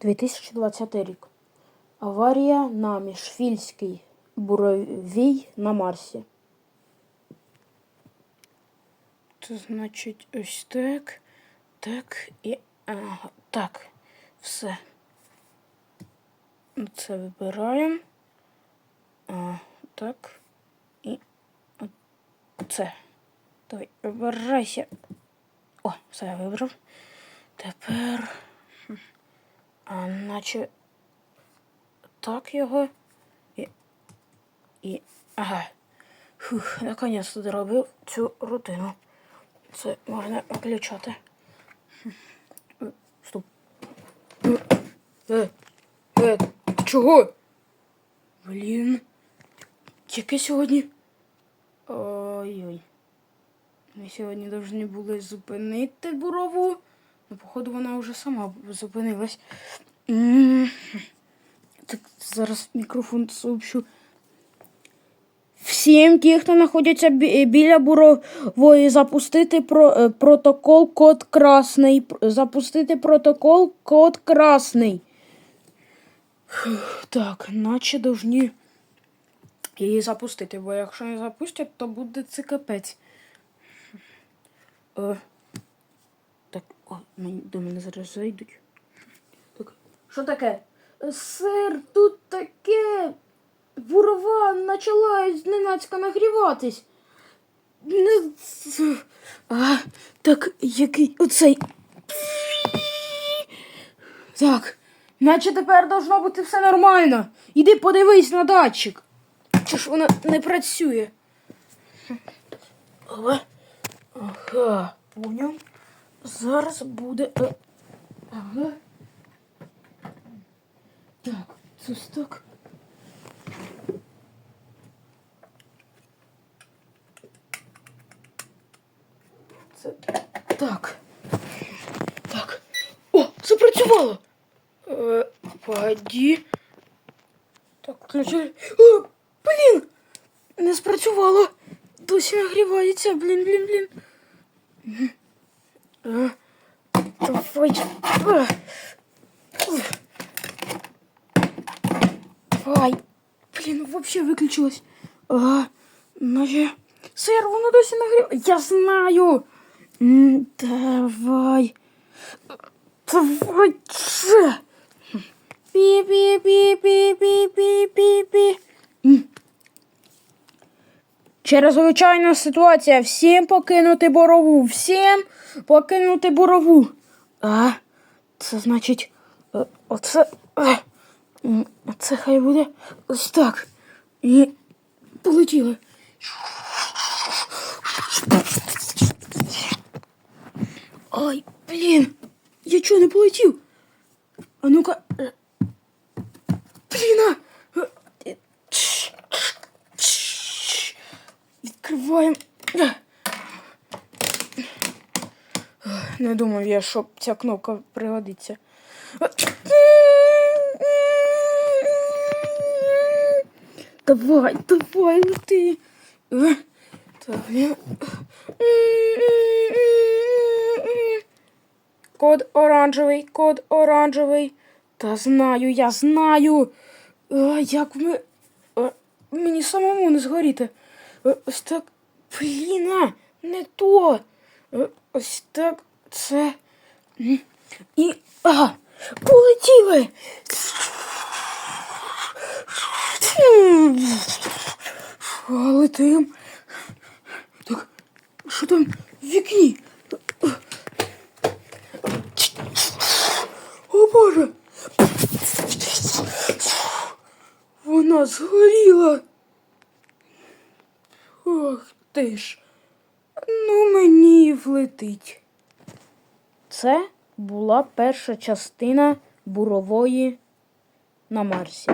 2020 рік. Аварія на Міжфільський буровій на Марсі. Це значить ось так, так і ага, так. Все. Це вибираємо. А, так. І це. Давай, вибирайся. О, все я вибрав. Тепер. А наче так його. І. І. Ага. Фух, наконець-то доробив цю рутину. Це можна виключати. Стоп. Е, Е, чого? Блін. Яке сьогодні? Ой-ой. Ми сьогодні повинні були зупинити бурову. Ну, походу, вона вже сама зупинилась. Так, зараз мікрофон сообщу. Всім ті, хто знаходяться біля бурової, запустити про, е, протокол код красний. Запустити протокол код красний. Так, наче должні її запустити, бо якщо не запустять, то буде це капець. Так, о, мені, до мене зараз зайдуть. Так, що таке? «Е, Сир, тут таке. Бурова почала зненацька нагріватись. Не... А, так, який оцей. Так, наче тепер должно бути все нормально. Іди подивись на датчик. Чи ж вона не працює? Ага, поняв. Зараз буде. е, Ага. Так, так. Це так. Так. О, запрацювало. Е, погоді. Так, включили. О, блін! Не спрацювало. Досі нагрівається. Блін, блін, блін. Давай. Давай. Блін, вообще виключилось. А, наче. Сир, воно досі нагрів. Я знаю. Давай. Давай. Через звичайна ситуація. Всім покинути борову. Всім покинути борову. А, це значить. е, Оце. е, Це хай буде ось так. І полетіли. Ай, блін. Я чого не полетів? А ну-ка. е, Блін. а! Відкриваємо. Не думав я, що ця кнопка пригодиться. Давай, давай, лети. Е, Код оранжевий, код оранжевий. Та знаю, я знаю. Як ми. Мені самому не згоріти. Е, Ось так. Блін, не то. Е, Ось так. Це. І. Ага. Полетіли. Летим. Так, що там в вікні? О Боже! Вона згоріла. Ох ти ж. Ну мені і влетить. Це була перша частина бурової на Марсі.